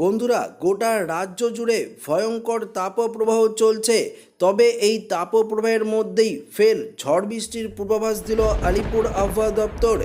বন্ধুরা, গোটা রাজ্য জুড়ে ভয়ঙ্কর তাপপ্রবাহ চলছে। তবে এই তাপপ্রবাহের মধ্যেই ফের ঝড় বৃষ্টির পূর্বাভাস দিল আলিপুর আবহাওয়া দপ্তর।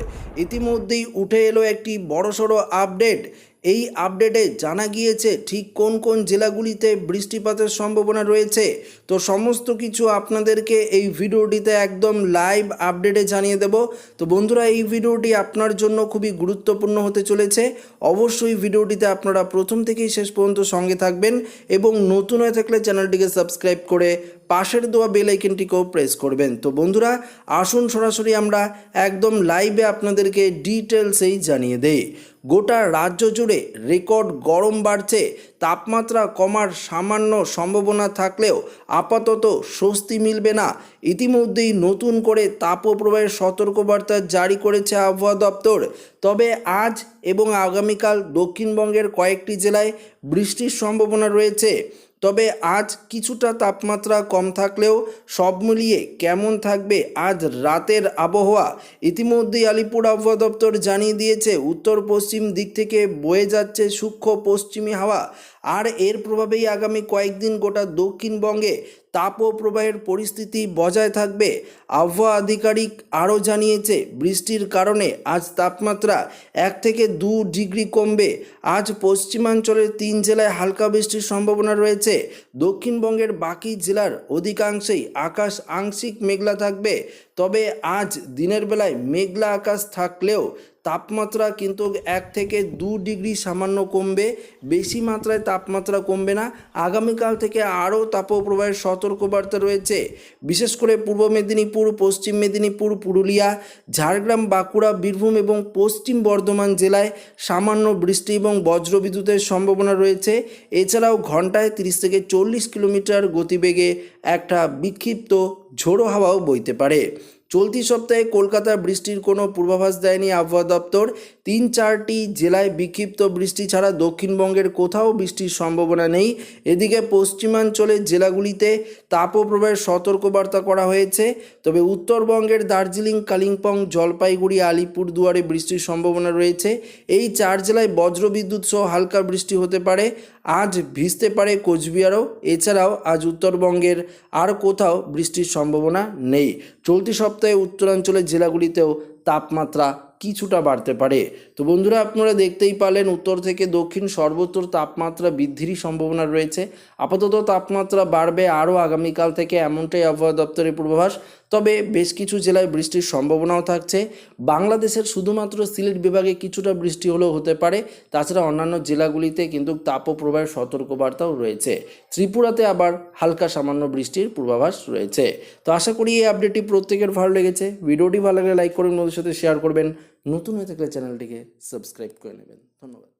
ইতিমধ্যেই উঠে এলো একটি বড়সড় আপডেট। এই আপডেটে জানা গিয়েছে ঠিক কোন কোন জেলাগুলিতে বৃষ্টিপাতের সম্ভাবনা রয়েছে। তো সমস্ত কিছু আপনাদেরকে এই ভিডিওটিতে একদম লাইভ আপডেটে জানিয়ে দেব। তো বন্ধুরা, এই ভিডিওটি আপনার জন্য খুবই গুরুত্বপূর্ণ হতে চলেছে। অবশ্যই ভিডিওটিতে আপনারা প্রথম থেকেই শেষ পর্যন্ত সঙ্গে থাকবেন এবং নতুন হয়ে থাকলে চ্যানেলটিকে সাবস্ক্রাইব করে পাশের দেওয়া বেল আইকনটিকেও প্রেস করবেন। তো বন্ধুরা, আসুন সরাসরি আমরা একদম লাইভে আপনাদেরকে ডিটেলসেই জানিয়ে দেই। গোটা রাজ্য জুড়ে রেকর্ড গরম বাড়ছে, তাপমাত্রা কমার সামান্য সম্ভাবনা থাকলেও আপাতত স্বস্তি মিলবে না। ইতিমধ্যেই নতুন করে তাপপ্রবাহের সতর্কবার্তা জারি করেছে আবহাওয়া দপ্তর। তবে আজ এবং আগামীকাল দক্ষিণবঙ্গের কয়েকটি জেলায় বৃষ্টির সম্ভাবনা রয়েছে। তবে আজ কিছুটা তাপমাত্রা কম থাকলেও সব মিলিয়ে কেমন থাকবে আজ রাতের আবহাওয়া? ইতিমধ্যেই আলিপুর আবহাওয়া দপ্তর জানিয়ে দিয়েছে, উত্তর পশ্চিম দিক থেকে বয়ে যাচ্ছে সূক্ষ্ম পশ্চিমী হাওয়া। আর এর প্রভাবেই আগামী কয়েকদিন গোটা দক্ষিণবঙ্গে তাপপ্রবাহের পরিস্থিতি বজায় থাকবে। আবহাওয়া আধিকারিক আরও জানিয়েছে, বৃষ্টির কারণে আজ তাপমাত্রা এক থেকে দু ডিগ্রি কমবে। আজ পশ্চিমাঞ্চলের তিন জেলায় হালকা বৃষ্টির সম্ভাবনা রয়েছে। দক্ষিণবঙ্গের বাকি জেলার অধিকাংশেই আকাশ আংশিক মেঘলা থাকবে। তবে আজ দিনের বেলায় মেঘলা আকাশ থাকলেও তাপমাত্রা কিন্তু এক থেকে দু ডিগ্রি সামান্য কমবে, বেশি মাত্রায় তাপমাত্রা কমবে না। আগামীকাল থেকে আরও তাপপ্রবাহের সতর্কবার্তা রয়েছে। বিশেষ করে পূর্ব মেদিনীপুর, পশ্চিম মেদিনীপুর, পুরুলিয়া, ঝাড়গ্রাম, বাঁকুড়া, বীরভূম এবং পশ্চিম বর্ধমান জেলায় সামান্য বৃষ্টি এবং বজ্রবিদ্যুতের সম্ভাবনা রয়েছে। এছাড়াও ঘন্টায় তিরিশ থেকে চল্লিশ কিলোমিটার গতিবেগে একটা বিক্ষিপ্ত ঝোড়ো হাওয়াও বইতে পারে। চলতি সপ্তাহে কলকাতায় বৃষ্টির কোনো পূর্বাভাস দেয়নি আবহাওয়া দপ্তর। তিন চারটি জেলায় বিক্ষিপ্ত বৃষ্টি ছাড়া দক্ষিণবঙ্গের কোথাও বৃষ্টির সম্ভাবনা নেই। এদিকে পশ্চিমাঞ্চলের জেলাগুলিতে তাপপ্রবাহের সতর্কবার্তা করা হয়েছে। তবে উত্তরবঙ্গের দার্জিলিং, কালিম্পং, জলপাইগুড়ি আলিপুরদুয়ারে বৃষ্টির সম্ভাবনা রয়েছে। এই চার জেলায় বজ্রবিদ্যুৎ সহ হালকা বৃষ্টি হতে পারে। আজ ভিজতে পারে কোচবিহারও। এছাড়াও আজ উত্তরবঙ্গের আর কোথাও বৃষ্টির সম্ভাবনা নেই। চলতি সপ্তাহে উত্তরাঞ্চলের জেলাগুলিতেও তাপমাত্রা কিছুটা বাড়তে পারে। তো বন্ধুরা, আপনারা দেখতেই পালেন উত্তর থেকে দক্ষিণ সর্বত্র তাপমাত্রা বৃদ্ধিরই সম্ভাবনা রয়েছে। আপাতত তাপমাত্রা বাড়বে আরও আগামীকাল থেকে এমনটাই আবহাওয়া দপ্তরের পূর্বাভাস। তবে বেশ কিছু জেলায় বৃষ্টির সম্ভাবনাও থাকছে। বাংলাদেশের শুধুমাত্র সিলেট বিভাগে কিছুটা বৃষ্টি হলেও হতে পারে। তাছাড়া অন্যান্য জেলাগুলিতে কিন্তু তাপপ্রবাহের সতর্কবার্তাও রয়েছে। ত্রিপুরাতে আবার হালকা সামান্য বৃষ্টির পূর্বাভাস রয়েছে। তো আশা করি এই আপডেটটি প্রত্যেকের ভালো লেগেছে। ভিডিওটি ভালো লাগলে লাইক করবেন ওদের সাথে শেয়ার করবেন। নতুন হয়ে থাকলে চ্যানেলটিকে সাবস্ক্রাইব করে নেবেন। ধন্যবাদ।